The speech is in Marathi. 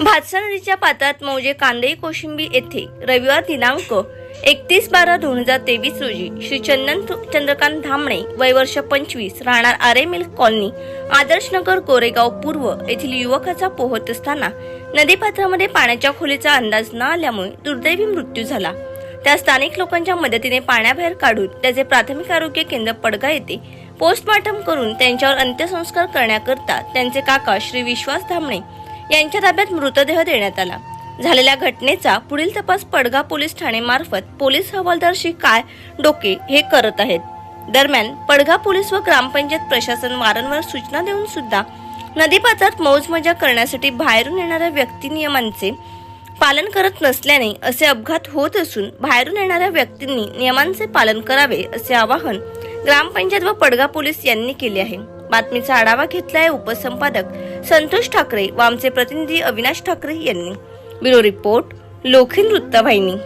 भातसा नदीच्या पात्रात मौजे कांदई कोशिंबी येथे रविवार दिनांक एकतीस बारा दोन हजार तेवीस रोजी श्री चंदन चंद्रकांत धामणे वय वर्ष पंचवीस राहणार आरे मिल कॉलनी आदर्शनगर कोरेगाव पूर्व येथील युवकाचा पोहत असताना नदीपात्रामध्ये पाण्याच्या खोलीचा अंदाज न आल्यामुळे दुर्दैवी मृत्यू झाला. त्या स्थानिक लोकांच्या मदतीने पाण्याबाहेर काढून त्याचे प्राथमिक आरोग्य केंद्र पडगा येथे पोस्टमॉर्टम करून त्यांच्यावर अंत्यसंस्कार करण्याकरता त्यांचे काका श्री विश्वास धामणे यांच्या ताब्यात मृतदेह देण्यात आला. झालेल्या घटनेचा पुढील तपास पडगा पोलीस ठाणे मार्फत पोलीस हवालदारशी काय डोके हे करत आहेत. दरम्यान पडगा पोलीस व ग्रामपंचायत प्रशासन वारंवार सूचना देऊन सुद्धा नदीपात्रात मौज मजा करण्यासाठी बाहेरून येणाऱ्या व्यक्ती नियमांचे पालन करत नसल्याने असे अपघात होत असून बाहेरून येणाऱ्या व्यक्तींनी नियमांचे पालन करावे असे आवाहन ग्रामपंचायत व पडगा पोलीस यांनी केले आहे. बातमीचा आढावा घेतलाय उपसंपादक संतोष ठाकरे व आमचे प्रतिनिधी अविनाश ठाकरे यांनी. ब्युरो रिपोर्ट लोखीन वृत्तवाहिनी.